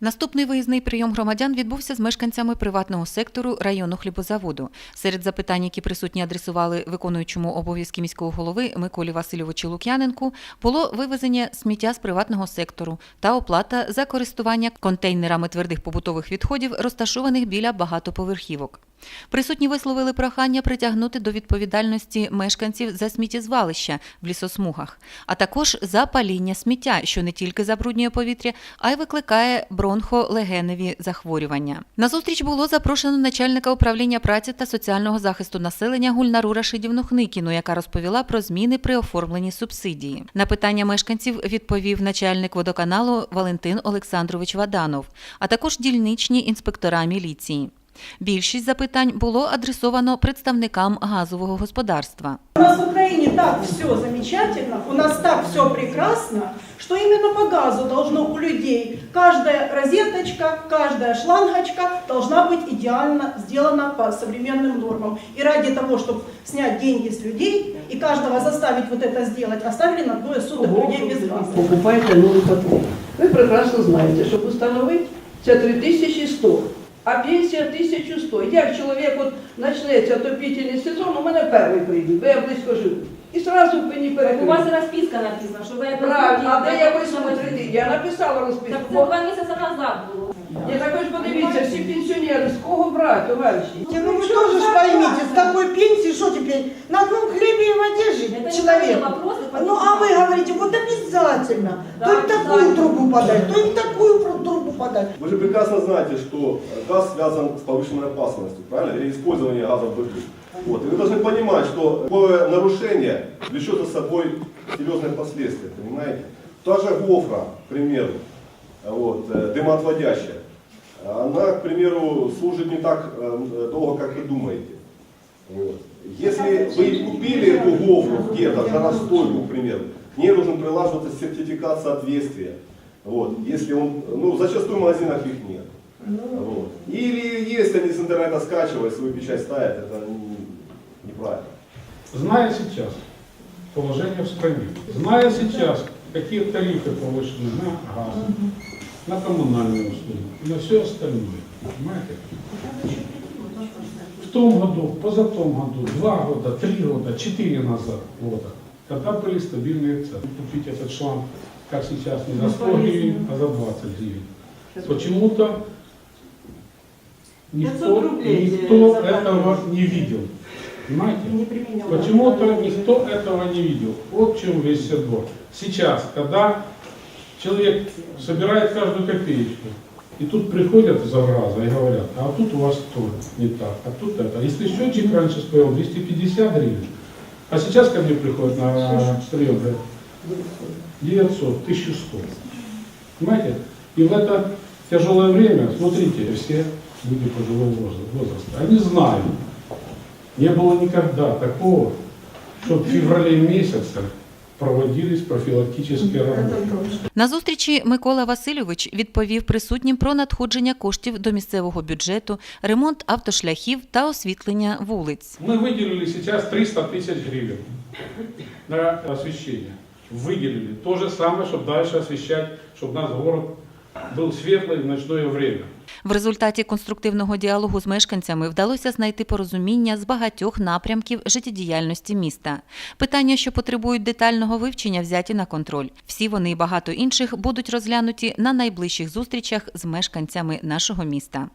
Наступний виїзний прийом громадян відбувся з мешканцями приватного сектору району хлібозаводу. Серед запитань, які присутні адресували виконуючому обов'язки міського голови Миколі Васильовичу Лук'яненку, було вивезення сміття з приватного сектору та оплата за користування контейнерами твердих побутових відходів, розташованих біля багатоповерхівок. Присутні висловили прохання притягнути до відповідальності мешканців за сміттєзвалища в лісосмугах, а також за паління сміття, що не тільки забруднює повітря, а й викликає бронхолегеневі захворювання. На зустріч було запрошено начальника управління праці та соціального захисту населення Гульнару Рашидівну Хникіну, яка розповіла про зміни при оформленні субсидії. На питання мешканців відповів начальник водоканалу Валентин Олександрович Ваданов, а також дільничні інспектора міліції. Більшість запитань було адресовано представникам газового господарства. У нас в Украине так все замечательно, у нас так все прекрасно, что именно по газу должно у людей каждая розеточка, каждая шлангочка должна быть идеально сделана по современным нормам. И ради того, чтобы снять деньги с людей и каждого заставить вот это сделать, оставили на двое суток людей без газа. Покупайте новий котлет. Ви прекрасно знаєте, щоб установити це 3100, а пенсія 1100. Як чоловік от почнеться отопительний сезон, у мене перший прийде, бо я близько живу. І одразу мені Так у вас перекрили. розписка написана, що ви Правильно, а де я висуну Так кредит? Я написала це розписку. два місяці назад було. Я також подивіться, всі пенсіонери, з кого брати, товариші? Ну вы тоже ж поймите, с такой пенсии, что теперь, на одном хлебе и воде Это жить не человек. мои вопросы, Ну а вы говорите, вот обязательно, Да, то им такую обязательно. трубу подать, то им такую про- трубу подать. Вы же прекрасно знаете, что газ связан с повышенной опасностью, правильно? Или использование газа в быту. Вот. И вы должны понимать, что такое нарушение влечет за собой серьезные последствия, понимаете? Та же гофра, к примеру, вот, э, дымоотводящая, она, к примеру, служит не так э, долго, как вы думаете. Вот. Если вы купили эту гофру где-то, жаростойку, к примеру, к ней должен прилаживаться сертификат соответствия. Вот. Если он, ну, зачастую в магазинах их нет. Вот. Или если они с интернета скачивают, свою печать ставят, это не- неправильно. Зная сейчас положение в стране, зная сейчас, какие тарифы повышены на газ, на коммунальные услуги и на все остальное, понимаете? В том году, позатом году, два года, три года, четыре назад года, когда были стабильные цены. Купить этот шланг, как сейчас, не за 100 гривен, а за 20 гривен. Почему-то никто, 500 рублей никто этого не видел. Понимаете? Почему-то никто этого не видел. Вот в чем весь отбор. Сейчас, когда человек собирает каждую копеечку, и тут приходят зараза и говорят, а тут у вас то не так, а тут это. Если счетчик раньше стоил 250 гривен, а сейчас ко мне приходят на прием, говорят, 900, 1100. Понимаете? И в это тяжелое время, смотрите, все люди пожилого возраста, возраста, они знают, не было никогда такого, что в феврале месяце проводились профилактические работы. На зустрічі Микола Васильович відповів присутнім про надходження коштів до місцевого бюджету, ремонт автошляхів та освітлення вулиць. Мы выделили сейчас 300 тысяч гривен на освещение. Выделили. То же самое, чтобы дальше освещать, чтобы наш город был светлый в ночное время. В результаті конструктивного діалогу з мешканцями вдалося знайти порозуміння з багатьох напрямків життєдіяльності міста. Питання, що потребують детального вивчення, взяті на контроль. Всі вони і багато інших будуть розглянуті на найближчих зустрічах з мешканцями нашого міста.